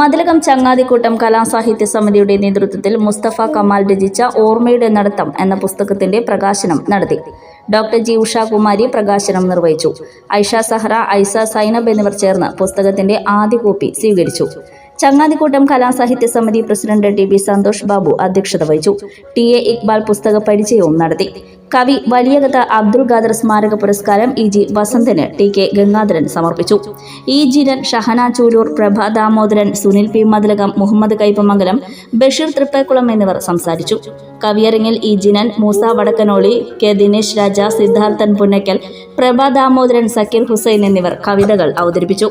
മതിലകം ചങ്ങാതിക്കൂട്ടം കലാസാഹിത്യ സമിതിയുടെ നേതൃത്വത്തിൽ മുസ്തഫ കമാൽ രചിച്ച ഓർമ്മയുടെ നടത്തം എന്ന പുസ്തകത്തിന്റെ പ്രകാശനം നടത്തി. ഡോക്ടർ ജി ഉഷാകുമാരി പ്രകാശനം നിർവഹിച്ചു. ഐഷ സഹ്റ ഐസ സൈനബ് എന്നിവർ ചേർന്ന് പുസ്തകത്തിന്റെ ആദ്യ കോപ്പി സ്വീകരിച്ചു. ചങ്ങാതിക്കൂട്ടം കലാസാഹിത്യ സമിതി president T B Santhosh Babu അധ്യക്ഷത വഹിച്ചു. ടി എ ഇക്ബാൽ പുസ്തക പരിചയവും നടത്തി. കവി വലിയകഥ അബ്ദുൾ ഖാദർ സ്മാരക പുരസ്കാരം ഇ ജി വസന്തന് ടി കെ ഗംഗാധരൻ സമർപ്പിച്ചു. E Jiran Shahana Chooroor Prabha Damodaran Sunil P. Mathilakam Muhammad Kaipamangalam Basheer Thrippekulam എന്നിവർ സംസാരിച്ചു. കവിയരങ്ങിൽ ഇ ജിനൻ മൂസ വടക്കനോളി കെ ദിനേശ് രാജ സിദ്ധാർത്ഥൻ പുന്നക്കൽ പ്രഭ ദാമോദരൻ സക്കീർ ഹുസൈൻ എന്നിവർ കവിതകൾ അവതരിപ്പിച്ചു.